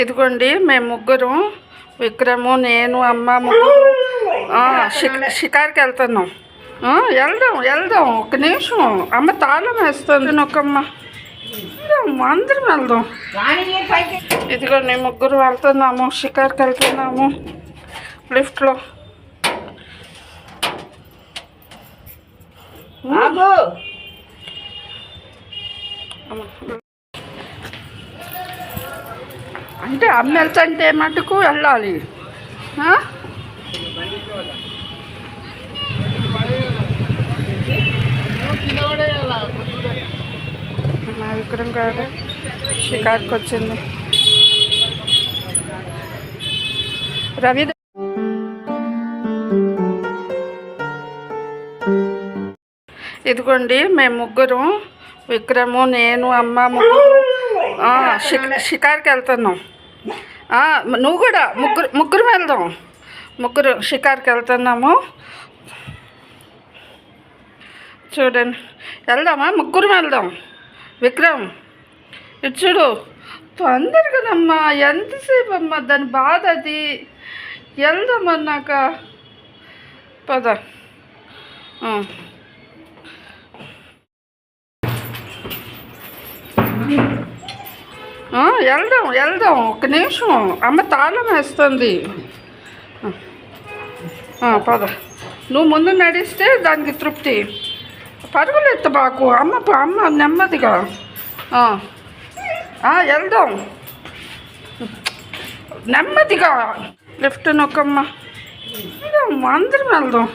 ఇదిగోండి మేము ముగ్గురు విక్రము నేను అమ్మ ముగ్గురు. షికార్కి వెళ్తున్నాం. వెళ్దాం వెళ్దాం ఒక నిమిషం. అమ్మ తాళం వేస్తుంది నొక్కమ్మ వెళ్దాం, అందరం వెళ్దాం. ఇదిగోండి ముగ్గురు వెళ్తున్నాము షికార్కి వెళ్తున్నాము లిఫ్ట్లో. ఆగు. అంటే అమ్మ వెళ్తుంటే మటుకు వెళ్ళాలి. మా విక్రమ్ గారు షికార్కి వచ్చింది. రవి ఇదిగోండి మేము ముగ్గురు విక్రము నేను అమ్మ ముగ్గురు షికార్కి వెళ్తున్నాం. నువ్వు కూడా ముగ్గురు ముగ్గురు వెళ్దాం. ముగ్గురు షికార్కి వెళ్తున్నాము. చూడండి. వెళ్దామా? ముగ్గురు వెళ్దాం. విక్రమ్ ఇటు చూడు. తొందరగానమ్మా ఎంతసేపు అమ్మా దాని బాధ అది. వెళ్దామన్నాక పద. ఆ. వెళ్దాం వెళ్దాం. ఒక నిమిషం. అమ్మ తాళం వేస్తుంది. పద. నువ్వు ముందు నడిస్తే దానికి తృప్తి. పరుగులు ఎత్త బాకు అమ్మ ప- అమ్మ నెమ్మదిగా. వెళ్దాం. నెమ్మదిగా. లిఫ్ట్ నొక్కమ్మ. అందరం వెళ్దాం.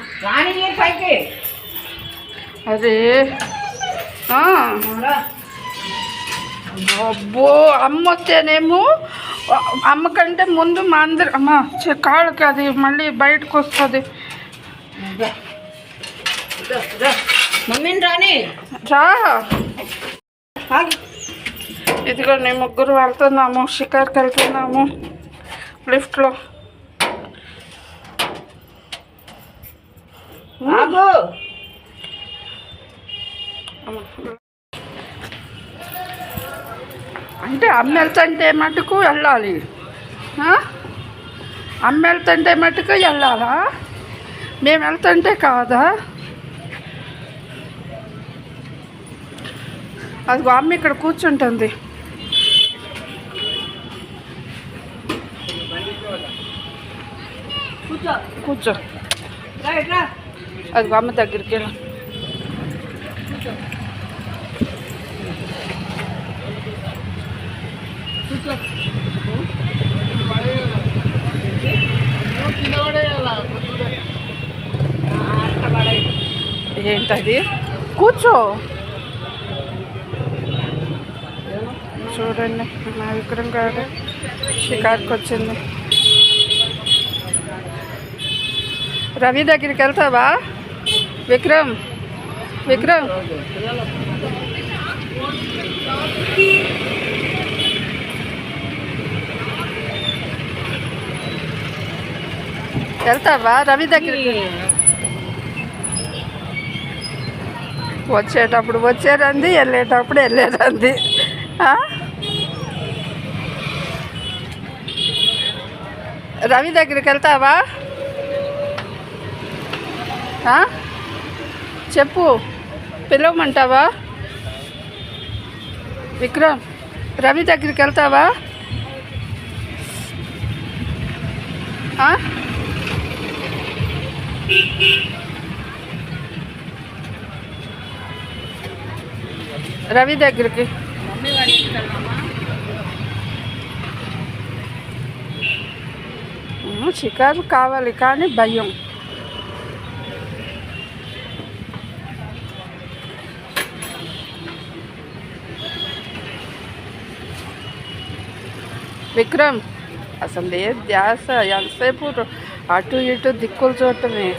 ఆ, అబ్బో అమ్మ వస్తేనేమో అమ్మ కంటే ముందు మా అందరు అమ్మ కాళ్ళకి అది మళ్ళీ బయటకు వస్తుంది మమ్మీని రాని. రా. ఇదిగో నేను ముగ్గురు వెళ్తున్నాము షికార్కి వెళ్తున్నాము లిఫ్ట్లో. ఆగు. అంటే అమ్మ వెళ్తుంటే మటుకు వెళ్ళాలి. ఆ? అమ్మ వెళ్తుంటే మటుకు వెళ్ళాలా? మేము వెళ్తుంటే కాదా? అదిగో అమ్మ ఇక్కడ కూర్చుంటుంది. కూర్చో. అదిగో అమ్మ దగ్గరికి వెళ్ళి. ఏంటది? కూర్చో. చూడండి మా విక్రమ్ గారు షికార్కి వచ్చింది. రవి దగ్గరికి వెళ్తావా? విక్రమ్ విక్రమ్. వెళ్తావా? రవి దగ్గరికి? వచ్చేటప్పుడు వచ్చేరంది వెళ్ళేటప్పుడు వెళ్ళేరంది? రవి దగ్గరికి వెళ్తావా? చెప్పు. పిలవమంటావా? విక్రమ్ రవి దగ్గరికి వెళ్తావా? రవి దగ్గరికి మమ్మీ వాడి ఇంటికి వెళ్దామా ఉమ్, షికారు కావాలి కానీ భయం విక్రమ్ అసలు ఏ ధ్యాస ఎంతసేపు అటు ఇటు దిక్కులు చూడటమే?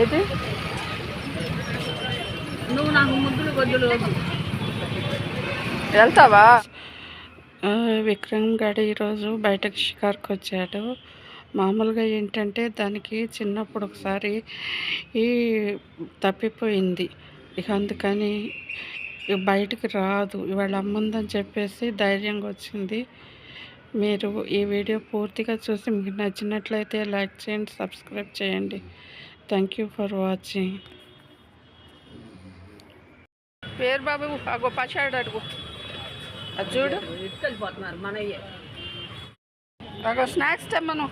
ఏది? నువ్వు నాకు ముద్దులు గొద్దులు వెళ్తావా? విక్రమ్ గడి ఈరోజు బయటకు షికార్కి వచ్చాడు. మామూలుగా ఏంటంటే దానికి చిన్నప్పుడు ఒకసారి ఈ తప్పిపోయింది. ఇక అందుకని బయటికి రాదు. ఇవాళ అమ్ముందని చెప్పేసి ధైర్యంగా వచ్చింది. మీరు ఈ వీడియో పూర్తిగా చూసి మీకు నచ్చినట్లయితే లైక్ చేయండి సబ్స్క్రైబ్ చేయండి. Thank you for watching. పేరు బాబు అగో పచాడు అడుగు. అది చూడు. మనయ్యే అగో స్నాక్స్ తెమ్మను.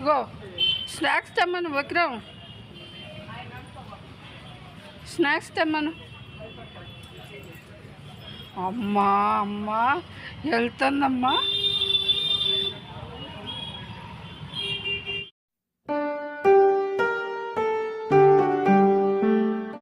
ఇగో. స్నాక్స్ తెమ్మను విక్రమ్ స్నాక్స్ తెమ్మను. అమ్మా అమ్మా. వెళ్తుందమ్మా.